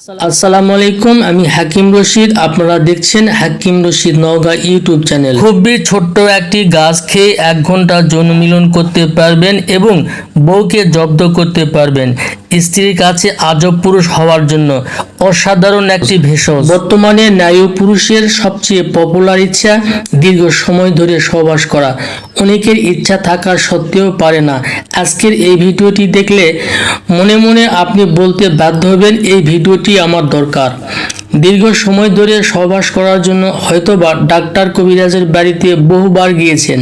আসসালামু আলাইকুম, আমি হাকিম রশিদ। আপনারা দেখছেন হাকিম রশিদ নওগাঁ ইউটিউব চ্যানেল। খুবই ছোট্ট একটি গাছ খেয়ে এক ঘণ্টা যৌন করতে পারবেন এবং বউকে জব্দ করতে পারবেন। স্ত্রীর কাছে আজব পুরুষ হওয়ার জন্য অসাধারণ একটি ভেষজ। বর্তমানে ও পুরুষের সবচেয়ে পপুলার ইচ্ছা দীর্ঘ সময় ধরে সহবাস করা। অনেকের ইচ্ছা থাকা সত্ত্বেও পারে না। আজকের এই ভিডিওটি দেখলে মনে মনে আপনি বলতে বাধ্য হবেন, এই ভিডিওটি আমার দরকার। দীর্ঘ সময় ধরে সহবাস করার জন্য হয়তোবা ডাক্তার কবিরাজের বাড়িতে বহুবার গিয়েছেন।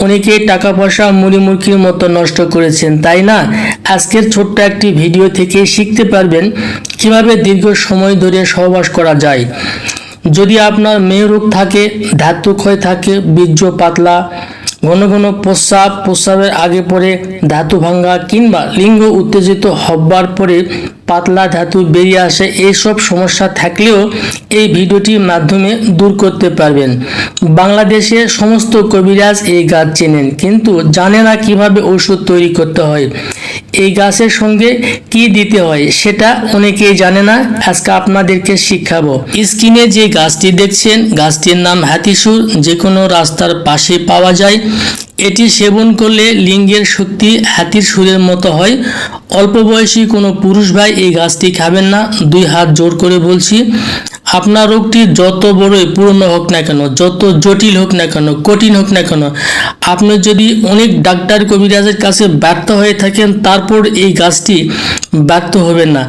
অনেকে টাকা পয়সা মুড়িমুড়কির মতো নষ্ট করেছেন, তাই না? আজকের ছোট্ট একটি ভিডিও থেকে শিখতে পারবেন কীভাবে দীর্ঘ সময় ধরে সহবাস করা যায়। যদি আপনার মেয়ে রোগ থাকে ধাতু ক্ষয় থাকে, বীর্য পাতলা ঘন ঘন প্রস্রাব, প্রস্রাবের আগে পরে ধাতু ভাঙ্গা কিংবা লিঙ্গ উত্তেজিত হবার পরে পাতলা ধাতু বেরিয়ে আসে এইসব সমস্যা থাকলেও এই ভিডিওটির মাধ্যমে দূর করতে পারবেন। বাংলাদেশে সমস্ত কবিরাজ এই গাছ চেনেন, কিন্তু জানে না কীভাবে ওষুধ তৈরি করতে হয়। এই গাছের সঙ্গে কি দিতে হয় সেটা অনেকেই জানে না। আজকে আপনাদেরকে শিখাবো। স্ক্রিনে যে গাছটি দেখছেন, গাছটির নাম হাতিসুর। যে কোনো রাস্তার পাশে পাওয়া যায়। এটি সেবন করলে লিঙ্গের শক্তি হাতির সুরের মতো হয়। অল্প বয়সী কোনো পুরুষ ভাই এই গাছটি খাবেন না। দুই হাত জোর করে বলছি, আপনার রোগটি যত বড়ই পুরনো হোক না কেন, যত জটিল হোক না কেন, কঠিন হোক না কেন, আপনি যদি অনেক ডাক্তার কবিরাজের কাছে ব্যর্থ হয়ে থাকেন, তারপর এই গাছটি ব্যর্থ হবেন না।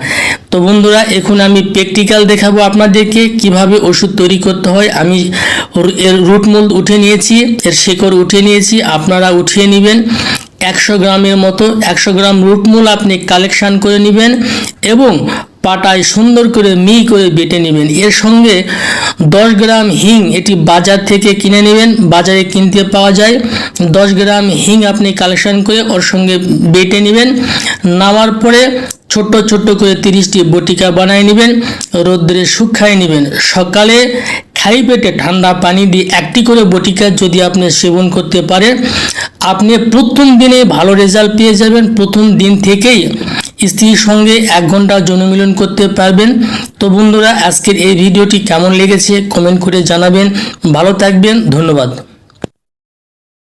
তো বন্ধুরা, এখন আমি প্র্যাকটিক্যাল দেখাবো আপনাদেরকে কীভাবে ওষুধ তৈরি করতে হয়। আমি এর রুটমূল উঠে নিয়েছি, এর শেকড় উঠে নিয়েছি, আপনারা উঠিয়ে নেবেন। একশো গ্রামের মতো, একশো গ্রাম রুটমূল আপনি কালেকশান করে নেবেন এবং পাটায় সুন্দর করে মি করে বেটে নেবেন। এর সঙ্গে দশ গ্রাম হিং এটি বাজার থেকে কিনে নেবেন। বাজারে কিনতে পাওয়া যায়। দশ গ্রাম হিং আপনি কালেকশন করে ওর সঙ্গে বেটে নেবেন। নামার পরে ছোট্ট ছোট্ট করে তিরিশটি বটিকা বানিয়ে নেবেন। রোদ্রে শুকায় নেবেন। সকালে খালি পেটে ঠান্ডা পানি দিয়ে একটি করে বটিকা যদি আপনি সেবন করতে পারেন, আপনি প্রথম দিনে ভালো রেজাল্ট পেয়ে যাবেন। প্রথম দিন থেকেই স্ত্রীর সঙ্গে এক ঘণ্টা জনমিলন করতে পারবেন। তো বন্ধুরা, আজকের এই ভিডিওটি কেমন লেগেছে কমেন্ট করে জানাবেন। ভালো থাকবেন, ধন্যবাদ।